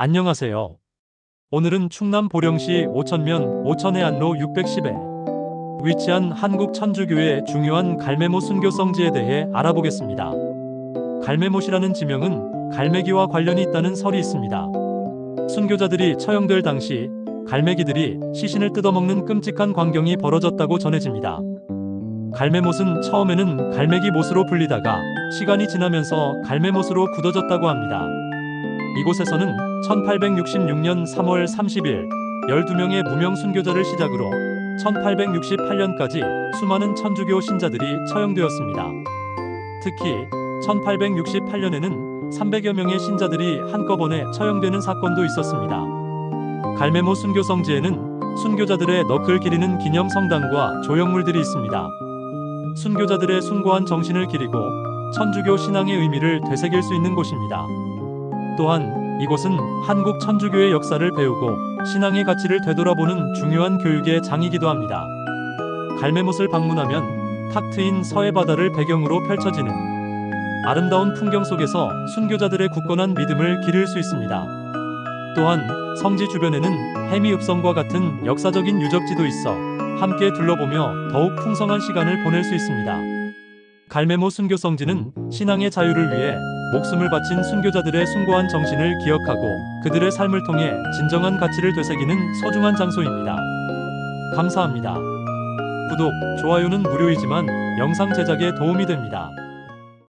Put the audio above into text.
안녕하세요. 오늘은 충남 보령시 오천면 오천해 안로 610에 위치한 한국 천주교의 중요한 갈매모 순교 성지에 대해 알아보겠습니다. 갈매못이라는 지명은 갈매기와 관련이 있다는 설이 있습니다. 순교자들이 처형될 당시 갈매기들이 시신을 뜯어먹는 끔찍한 광경이 벌어졌다고 전해집니다. 갈매못은 처음에는 갈매기 못으로 불리다가 시간이 지나면서 갈매못으로 굳어졌다고 합니다. 이곳에서는 1866년 3월 30일 12명의 무명 순교자를 시작으로 1868년까지 수많은 천주교 신자들이 처형되었습니다. 특히 1868년에는 300여 명의 신자들이 한꺼번에 처형되는 사건도 있었습니다. 갈매모 순교성지에는 순교자들의 너클 기리는 기념 성당과 조형물들이 있습니다. 순교자들의 숭고한 정신을 기리고 천주교 신앙의 의미를 되새길 수 있는 곳입니다. 또한 이곳은 한국 천주교의 역사를 배우고 신앙의 가치를 되돌아보는 중요한 교육의 장이기도 합니다. 갈매못을 방문하면 탁 트인 서해 바다를 배경으로 펼쳐지는 아름다운 풍경 속에서 순교자들의 굳건한 믿음을 기를 수 있습니다. 또한 성지 주변에는 해미 읍성과 같은 역사적인 유적지도 있어 함께 둘러보며 더욱 풍성한 시간을 보낼 수 있습니다. 갈매모 순교성지는 신앙의 자유를 위해 목숨을 바친 순교자들의 숭고한 정신을 기억하고 그들의 삶을 통해 진정한 가치를 되새기는 소중한 장소입니다. 감사합니다. 구독, 좋아요는 무료이지만 영상 제작에 도움이 됩니다.